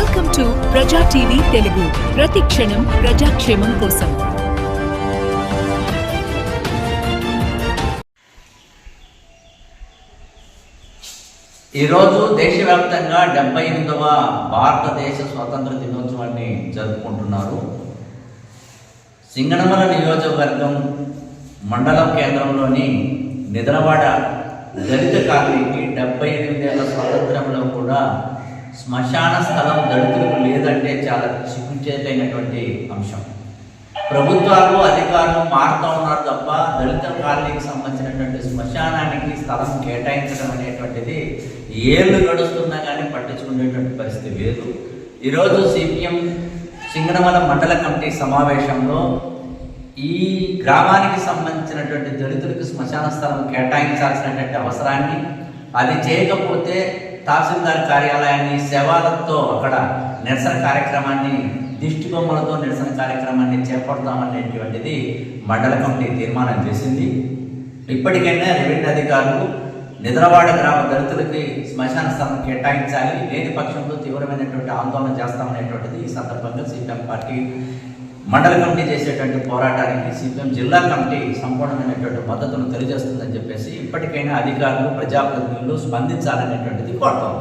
Welcome to Praja TV Telugu ప్రతి క్షణం ప్రజాక్షేమం కోసం ఈరోజు దేశవ్యాప్తంగా డెబ్బై ఎనిమిదవ భారతదేశ స్వాతంత్ర దినోత్సవాన్ని జరుపుకుంటున్నారు. సింగనమల నియోజకవర్గం మండలం కేంద్రంలోని నిద్రవాడ దళిత కాలనీకి డెబ్బై ఎనిమిదేళ్ళ స్వాతంత్రంలో కూడా శ్మశాన స్థలం దళితులకు లేదంటే చాలా సిగ్గుచేటైనటువంటి అంశం. ప్రభుత్వాలు అధికారులు మారుతూ ఉన్నారు తప్ప దళిత కాలనీకి సంబంధించినటువంటి శ్మశానానికి స్థలం కేటాయించడం అనేటువంటిది ఏళ్ళు గడుస్తున్నా కానీ పట్టించుకునేటువంటి పరిస్థితి లేదు. ఈరోజు సిపిఎం సింగనమల మండల కమిటీ సమావేశంలో ఈ గ్రామానికి సంబంధించినటువంటి దళితులకు శ్మశాన స్థలం కేటాయించాల్సినటువంటి అవసరాన్ని అది చేయకపోతే తహసీల్దార్ కార్యాలయాన్ని శవాలతో అక్కడ నిరసన కార్యక్రమాన్ని దిష్టి బొమ్మలతో నిరసన కార్యక్రమాన్ని చేపడతామనేటువంటిది మండల కమిటీ తీర్మానం చేసింది. ఇప్పటికైనా రెవెన్యూ అధికారులు నిద్రవాడ గ్రామ దళితులకి శ్మశాన స్థలం కేటాయించాలి లేని పక్షంలో తీవ్రమైనటువంటి ఆందోళన చేస్తామనేటువంటిది ఈ సందర్భంగా సీపీఎం పార్టీ మండల కమిటీ చేసేటువంటి పోరాటానికి సిపిఎం జిల్లా కమిటీ సంపూర్ణమైనటువంటి మద్దతును తెలియజేస్తుందని చెప్పేసి ఇప్పటికైనా అధికారులు ప్రజాప్రతినిధులు స్పందించాలనేటువంటిది కోరుతాం